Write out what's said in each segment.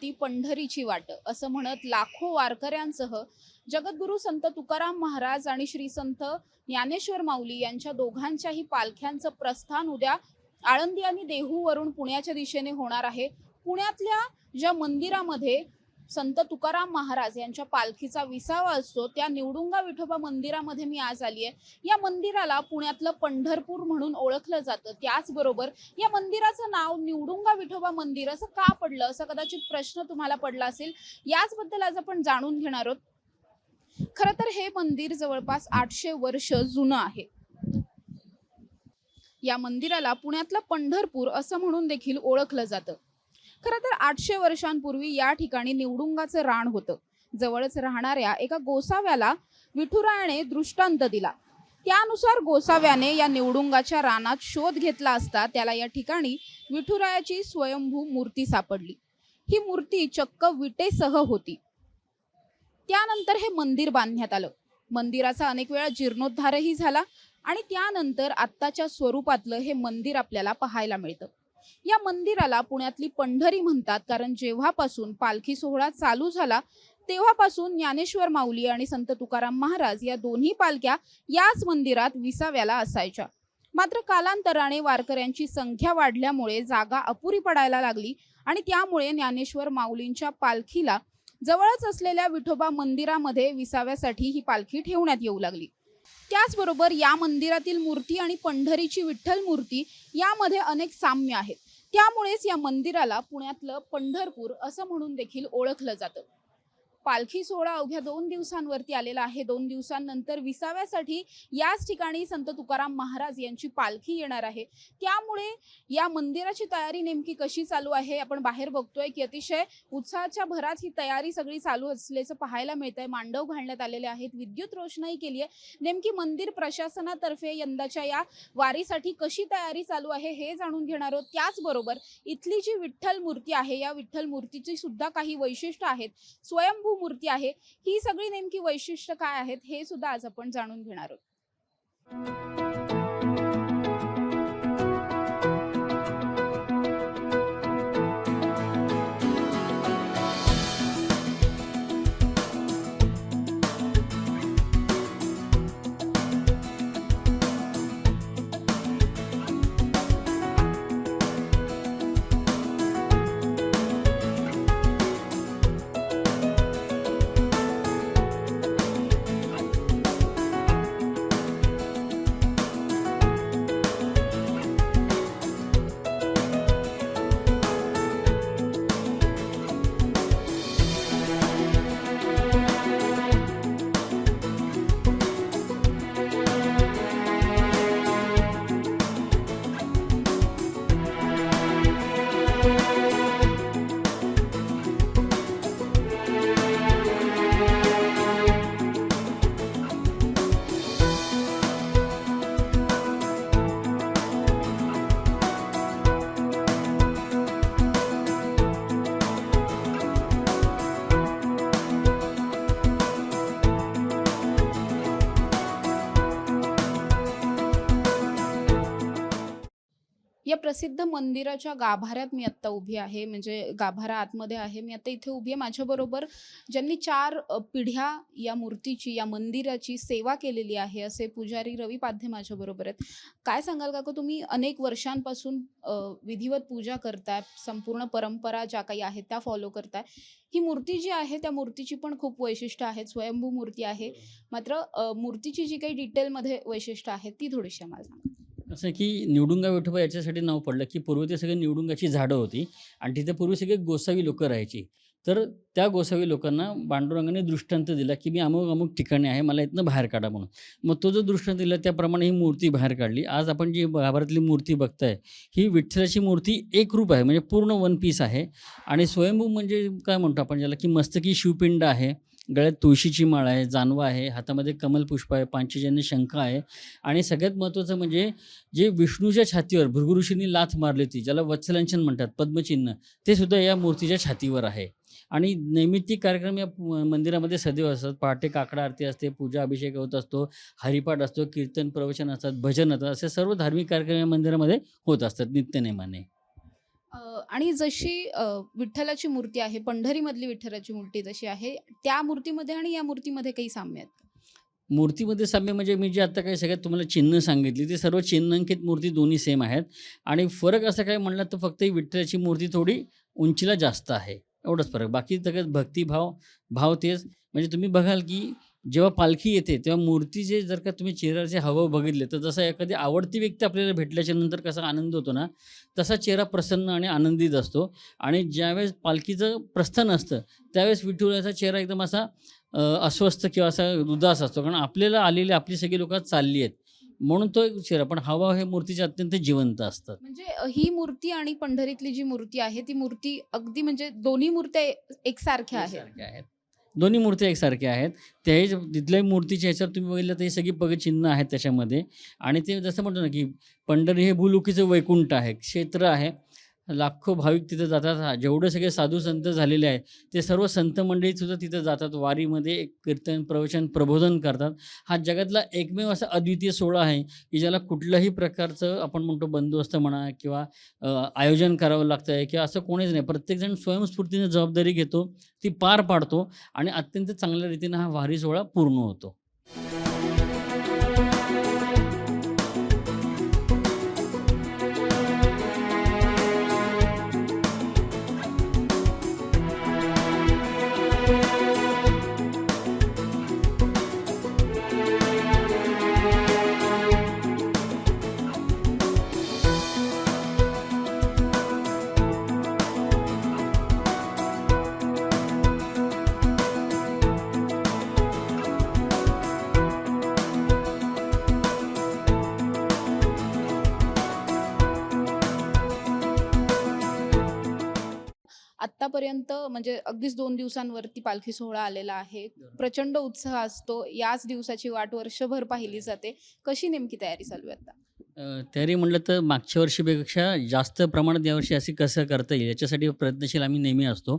चालती पंढरीची वाट असं म्हणत लाखो वारकऱ्यांसह जगद्गुरु संत तुकाराम महाराज आणि श्री संत ज्ञानेश्वर माऊली यांच्या दोघांच्याही पालख्यांचं प्रस्थान उद्या आळंदी आणि देहूवरून पुण्याच्या दिशेने होणार आहे. पुण्यातल्या ज्या मंदिरामध्ये संत तुकाराम महाराज यांच्या पालखीचा विसावा असतो. त्या निवडुंगा विठोबा मंदिरामध्ये मी आज आली आहे. या मंदिराला पुण्यातलं पंढरपूर म्हणून ओळखलं जातं. त्याचबरोबर या मंदिराचं नाव निवडुंगा विठोबा मंदिर असं का पडलं? असं कदाचित प्रश्न तुम्हाला पडला असेल. याचबद्दल आज आपण जाणून घेणार आहोत. खरं तर हे मंदिर जवळपास आठशे वर्ष जुनं आहे. या मंदिराला पुण्यातलं पंढरपूर असं म्हणून देखील ओळखलं जातं. खरं तर आठशे वर्षांपूर्वी या ठिकाणी निवडुंगाचं रान होतं. जवळच राहणाऱ्या एका गोसाव्याला विठुरायाने दृष्टांत दिला. त्यानुसार गोसाव्याने या निवडुंगाच्या रानात शोध घेतला असता त्याला या ठिकाणी विठुरायाची स्वयंभू मूर्ती सापडली. ही मूर्ती चक्क विटेसह होती. त्यानंतर हे मंदिर बांधण्यात आलं. मंदिराचा अनेक वेळा जीर्णोद्धारही झाला आणि त्यानंतर आत्ताच्या स्वरूपातलं हे मंदिर आपल्याला पाहायला मिळतं. या मंदिराला पुण्यातली पंढरी म्हणतात. कारण जेव्हापासून पालखी सोहळा चालू झाला तेव्हापासून ज्ञानेश्वर माऊली आणि संत तुकाराम महाराज या दोन्ही पालख्या याच मंदिरात विसाव्याला असायच्या. मात्र कालांतराने वारकऱ्यांची संख्या वाढल्यामुळे जागा अपुरी पडायला लागली आणि त्यामुळे ज्ञानेश्वर माऊलींच्या पालखीला जवळच असलेल्या विठोबा मंदिरामध्ये विसाव्यासाठी ही पालखी ठेवण्यात येऊ लागली. त्याचबरोबर या मंदिरातील मूर्ती आणि पंढरीची विठ्ठल मूर्ती यामध्ये अनेक साम्य आहेत. त्यामुळेच या मंदिराला पुण्यातलं पंढरपूर असं म्हणून देखील ओळखलं जातं. पालखी सोहळा अवघ्या दोन दिवसांवरती आलेला आहे. दोन दिवसांनंतर विसाव्यासाठी याच ठिकाणी संत तुकाराम महाराज यांची पालखी येणार आहे. त्यामुळे या मंदिराची तयारी नेमकी कशी चालू आहे? आपण बाहेर बघतोय की अतिशय उत्साहाच्या भरात ही तयारी सगळी चालू असल्याचं पाहायला मिळतंय. मांडव घालण्यात आलेले आहेत. विद्युत रोषणाई केली आहे. नेमकी मंदिर प्रशासनातर्फे यंदाच्या या वारीसाठी कशी तयारी चालू आहे हे जाणून घेणार आहोत. त्याचबरोबर इथली जी विठ्ठल मूर्ती आहे या विठ्ठल मूर्तीची सुद्धा काही वैशिष्ट्य आहेत. स्वयंभू मूर्ती आहे. ही सगळी नेमकी वैशिष्ट्य काय आहेत हे सुद्धा आज आपण जाणून घेणार आहोत. या प्रसिद्ध मंदिराच्या गाभाऱ्यात मी आत्ता उभी आहे. म्हणजे गाभारा आतमध्ये आहे. मी आता इथे उभी आहे. माझ्याबरोबर ज्यांनी चार पिढ्या या मूर्तीची या मंदिराची सेवा केलेली आहे असे पुजारी रवी पाध्ये माझ्याबरोबर आहेत. काय सांगाल का तुम्ही अनेक वर्षांपासून विधिवत पूजा करताय. संपूर्ण परंपरा ज्या काही आहेत त्या फॉलो करताय. ही मूर्ती जी आहे त्या मूर्तीची पण खूप वैशिष्ट्य आहेत. स्वयंभू मूर्ती आहे. मात्र मूर्तीची जी काही डिटेलमध्ये वैशिष्ट्य आहेत ती थोडीशी आम्हाला सांगा. असं आहे की निवडुंगा विठोबा याच्यासाठी नाव पडलं की पूर्वी ते सगळे निवडुंगाची झाडं होती आणि तिथे पूर्वी सगळे गोसावी लोकं राहायची. तर त्या गोसावी लोकांना पांडुरंगाने दृष्टांत दिला की मी अमुक अमुक ठिकाणी आहे मला इथनं बाहेर काढा म्हणून. मग तो जो दृष्टांत दिला त्याप्रमाणे ही मूर्ती बाहेर काढली. आज आपण जी गाभारातली मूर्ती बघताय ही विठ्ठलाची मूर्ती एक रूप आहे म्हणजे पूर्ण वन पीस आहे. आणि स्वयंभू म्हणजे काय म्हणतो आपण ज्याला की मस्तकी शिवपिंड आहे. गळ्यात तुळशीची माळ आहे जानवा आहे हातामध्ये कमलपुष्प आहे पांचजन्य शंख आहे. आणि सगळ्यात महत्त्वाचं म्हणजे जे विष्णूच्या छातीवर भृगुऋषींनी लाथ मारली होती ज्याला वत्सलांचन म्हणतात पद्मचिन्ह ते सुद्धा या मूर्तीच्या छातीवर आहे. आणि नैमित्तिक कार्यक्रम या मंदिरामध्ये सदैव असतात. पहाटे काकडा आरती असते पूजा अभिषेक होत असतो हरिपाठ असतो कीर्तन प्रवचन असतात भजन असतात असे सर्व धार्मिक कार्यक्रम या मंदिरामध्ये होत असतात नित्यनेमाने आणि जशी विठ्ठलाची मूर्ती आहे पंढरीमधली विठ्ठलाची मूर्ती जशी आहे त्या मूर्तीमध्ये आणि या मूर्तीमध्ये काही साम्य आहेत मूर्तीमध्ये साम्य म्हणजे मी जे आता काही सगळ्यात तुम्हाला चिन्ह सांगितली ते सर्व चिन्हांकित मूर्ती दोन्ही सेम आहेत. आणि फरक असं काय म्हणलं तर फक्त ही विठ्ठलाची मूर्ती थोडी उंचीला जास्त आहे. एवढंच फरक. बाकी सगळ्यात भक्तिभाव भाव तेच. म्हणजे तुम्ही बघाल की जेव्हा पालखी येते तेव्हा मूर्तीचे जर का तुम्ही चेहऱ्याचे हावभाव बघितले तर जसं एखादी आवडती व्यक्ती आपल्याला भेटल्याच्या नंतर कसा आनंद होतो ना तसा चेहरा प्रसन्न आणि आनंदित असतो. आणि ज्यावेळेस पालखीचं प्रस्थान असतं त्यावेळेस विठुराचा चेहरा एकदम असा अस्वस्थ किंवा असा उदास असतो. कारण आपल्याला आलेली आपली सगळी लोक चालली आहेत. म्हणून तो एक चेहरा पण हावभाव हे मूर्तीचे अत्यंत जिवंत असतात. म्हणजे ही मूर्ती आणि पंढरीतली जी मूर्ती आहे ती मूर्ती अगदी म्हणजे दोन्ही मूर्त्या एकसारख्या आहेत. दोन्ही मूर्ती एकसारख्या आहेत. त्याही तिथल्याही मूर्तीच्या ह्याच्यावर तुम्ही बघितलं तर ही सगळी पग चिन्ह आहेत त्याच्यामध्ये. आणि ते जसं म्हणतो ना की पंढरी हे भूलुकीचं वैकुंठ आहे क्षेत्र आहे. लाखो भाविक तिथं जातात. हा, जेवढे सगळे साधू संत झालेले आहेत ते सर्व संत मंडळी सुद्धा तिथं जातात. वारीमध्ये एक कीर्तन प्रवचन प्रबोधन करतात. हा जगातला एकमेव असा अद्वितीय सोहळा आहे की ज्याला कुठल्याही प्रकारचं आपण म्हणतो बंदोबस्त म्हणा किंवा आयोजन करावं लागतं आहे किंवा असं कोणीच नाही. प्रत्येकजण स्वयंस्फूर्तीने जबाबदारी घेतो ती पार पाडतो आणि अत्यंत चांगल्या रीतीनं हा वारी सोहळा पूर्ण होतो. आतापर्यंत म्हणजे अगदीच दोन दिवसांवरती पालखी सोहळा आलेला आहे. प्रचंड उत्साह असतो. याच दिवसाची वाट वर्षभर पाहिली जाते. कशी नेमकी तयारी चालू आहे आता? तयारी म्हटलं तर मागच्या वर्षीपेक्षा जास्त प्रमाणात यावर्षी अशी कसं करता येईल याच्यासाठी प्रयत्नशील आम्ही नेहमी असतो.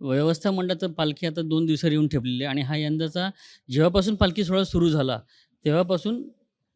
व्यवस्था म्हटलं तर पालखी आता दोन दिवसावर येऊन ठेपलेली आहे आणि हा यंदाचा जेव्हापासून पालखी सोहळा सुरू झाला तेव्हापासून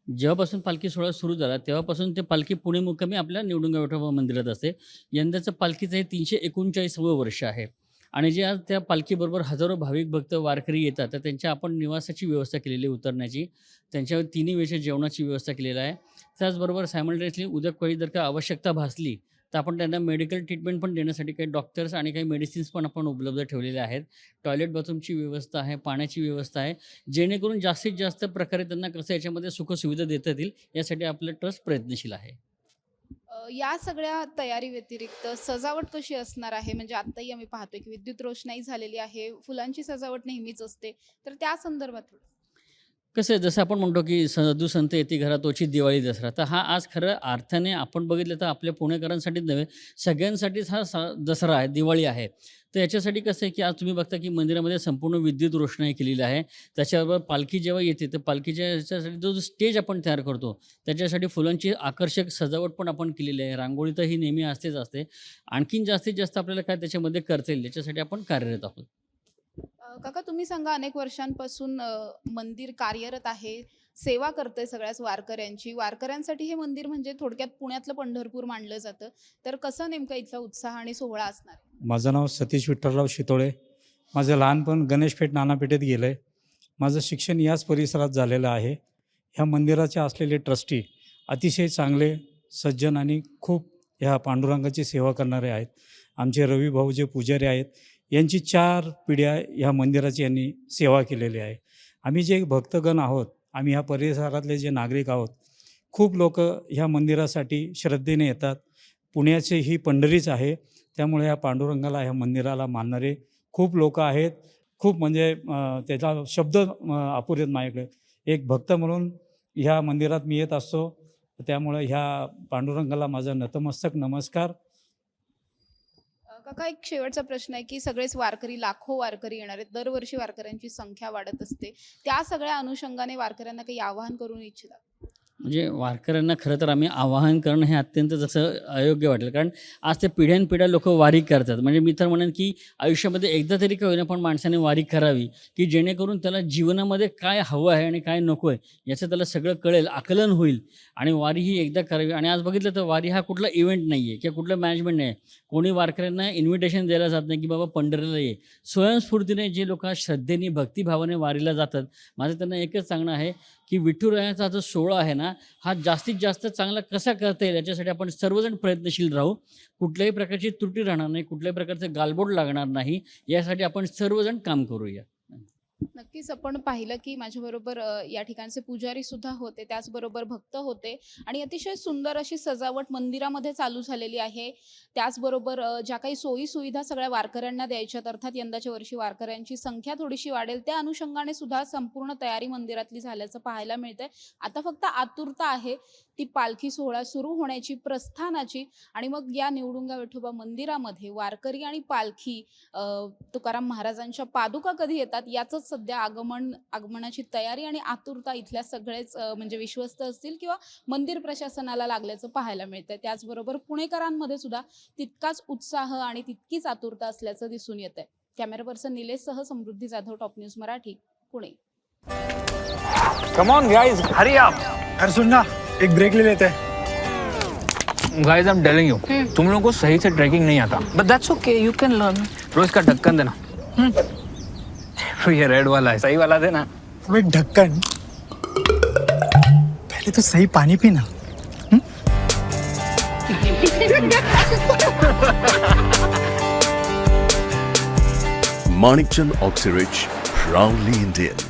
जेव्हापासून पालखी सोहळा सुरू झाला तेव्हापासून ते पालखी पुणे मुक्कामी आपल्या निवडुंगा विठोबा मंदिरात असते. यंदाचं पालखीचं हे तीनशे एकोणचाळीसवं वर्ष आहे. आणि जे आज त्या पालखीबरोबर हजारो भाविक भक्त वारकरी येतात तर त्यांच्या आपण निवासाची व्यवस्था केलेली आहे उतरण्याची. त्यांच्यावर तिन्ही वेळेच्या जेवणाची व्यवस्था केलेली आहे. त्याचबरोबर सायमल्टेनियसली उद्या काही जर का आवश्यकता भासली तर आपण त्यांना मेडिकल ट्रीटमेंट पण देण्यासाठी काही डॉक्टर्स आणि काही मेडिसिन्स पण आपण उपलब्ध ठेवलेले आहेत. टॉयलेट बाथरूमची व्यवस्था आहे पाण्याची व्यवस्था आहे. जेणेकरून जास्तीत जास्त प्रकारे त्यांना कसं याच्यामध्ये सुखसुविधा देता येतील यासाठी आपलं ट्रस्ट प्रयत्नशील आहे. या सगळ्या तयारी व्यतिरिक्त सजावट कशी असणार आहे? म्हणजे आत्ताही आम्ही पाहतोय की विद्युत रोषणाई झालेली आहे फुलांची सजावट नेहमीच असते. तर त्या संदर्भात थोडं कसं आहे जसं आपण म्हणतो की साधू संत येते घरात तोची दिवाळी दसरा. तर हा आज खरं अर्थाने आपण बघितलं तर आपल्या पुणेकरांसाठीच नव्हे सगळ्यांसाठीच हा सा दसरा आहे दिवाळी आहे. तर याच्यासाठी कसं आहे की आज तुम्ही बघता की मंदिरामध्ये संपूर्ण विद्युत रोषणाई केलेली आहे. त्याच्याबरोबर पालखी जेव्हा येते तर पालखीच्या याच्यासाठी जो जो स्टेज आपण तयार करतो त्याच्यासाठी फुलांची आकर्षक सजावट पण आपण केलेली आहे. रांगोळी तर ही नेहमी असतेच असते. आणखीन जास्तीत जास्त आपल्याला काय त्याच्यामध्ये करता येईल याच्यासाठी आपण कार्यरत आहोत. काका तुम्ही सांगा अनेक वर्षांपासून मंदिर कार्यरत आहे सेवा करते सगळ्याच वारकऱ्यांची. वारकऱ्यांसाठी हे मंदिर म्हणजे थोडक्यात पुण्यातलं पंढरपूर मानलं जातं. तर कसं नेमका इथला उत्साह आणि सोहळा असणार? माझं नाव सतीश विठ्ठलराव शितोळे. माझं लहानपण गणेशपेठ नानापेठेत गेलं आहे माझं शिक्षण याच परिसरात झालेलं आहे. ह्या मंदिराचे असलेले ट्रस्टी अतिशय चांगले सज्जन आणि खूप ह्या पांडुरंगाची सेवा करणारे आहेत. आमचे रवी भाऊ जे पुजारी आहेत. यांची चार पिढ्या ह्या मंदिराची यांनी सेवा केलेली आहे. आम्ही जे भक्तगण आहोत आम्ही ह्या परिसरातले जे नागरिक आहोत खूप लोक ह्या मंदिरासाठी श्रद्धेने येतात. पुण्याची ही पंढरीच आहे. त्यामुळे ह्या पांडुरंगाला ह्या मंदिराला मानणारे खूप लोक आहेत. खूप म्हणजे त्याचा शब्द अं, अपुरे माझ्याकडे. एक भक्त म्हणून ह्या मंदिरात मी येत असतो. त्यामुळे ह्या पांडुरंगाला माझा नतमस्तक नमस्कार. काका एक शेवटचा प्रश्न आहे की सगळेच वारकरी लाखो वारकरी येणार आहेत. दरवर्षी वारकऱ्यांची संख्या वाढत असते. त्या सगळ्या अनुषंगाने वारकऱ्यांना काही आवाहन करून इच्छिता? म्हणजे वारकऱ्यांना खरं तर आम्ही आवाहन करणं हे अत्यंत जसं अयोग्य वाटेल. कारण आज ते पिढ्यानपिढ्या लोक वारी करतात. म्हणजे मी तर म्हणेन की आयुष्यामध्ये एकदा तरी का होईना पण माणसाने वारी करावी की जेणेकरून त्याला जीवनामध्ये काय हवं आहे आणि काय नको आहे याचं त्याला सगळं कळेल आकलन होईल आणि वारी ही एकदा करावी. आणि आज बघितलं तर वारी हा कुठला इव्हेंट नाही आहे किंवा कुठलं मॅनेजमेंट नाही आहे कोणी वारकऱ्यांना इन्व्हिटेशन द्यायला जात नाही की बाबा पंढरीला ये. स्वयंस्फूर्तीने जे लोक श्रद्धेने भक्तिभावाने वारीला जातात माझं त्यांना एकच सांगणं आहे की विठुरायाचा जो सोहळा आहे ना हा जास्तीत जास्त चांगला कसा करता येईल याच्यासाठी आपण सर्वजण प्रयत्नशील राहू. कुठल्याही प्रकारची त्रुटी राहणार नाही कुठल्याही प्रकारचं गालबोट लागणार नाही. यासाठी आपण सर्वजण काम करूया. नक्कीच आपण पाहिलं की माझ्याबरोबर या ठिकाणचे पुजारी सुद्धा होते त्याचबरोबर भक्त होते आणि अतिशय सुंदर अशी सजावट मंदिरामध्ये चालू झालेली आहे. त्याचबरोबर ज्या काही सोयी सुविधा सगळ्या वारकऱ्यांना द्यायच्यात अर्थात यंदाच्या वर्षी वारकऱ्यांची संख्या थोडीशी वाढेल त्या अनुषंगाने सुद्धा संपूर्ण तयारी मंदिरातली झाल्याचं पाहायला मिळतंय. आता फक्त आतुरता आहे ती पालखी सोहळा सुरू होण्याची प्रस्थानाची आणि मग या निवडुंगा विठोबा मंदिरामध्ये वारकरी आणि पालखी तुकाराम महाराजांच्या पादुका कधी येतात याचंच सध्या आगमन आगमनाची तयारी आणि आतुरता इथल्या सगळेच म्हणजे विश्वस्त असतील किंवा मंदिर प्रशासनाला लागल्याचं पाहायला मिळतंय. त्याचबरोबर पुणेकरांमध्ये सुद्धा तितकाच उत्साह आणि तितकीच आतुरता असल्याचं दिसून येत आहे camera person निलेशसह Samruddhi Jadhav top news Marathi Pune. Come on guys Hari अरे सुन ना एक ब्रेक ले लेते. हैं guys I am telling you तुम लोगों को सही से ट्रैकिंग नहीं आता. But that's okay you can learn रोज का ढक्कन देना. तो ये रेड वाला है। सही वाला देना अबे ढक्कन। पहले तो सही पानी पीना Manikchand ऑक्सीरिच proudly Indian.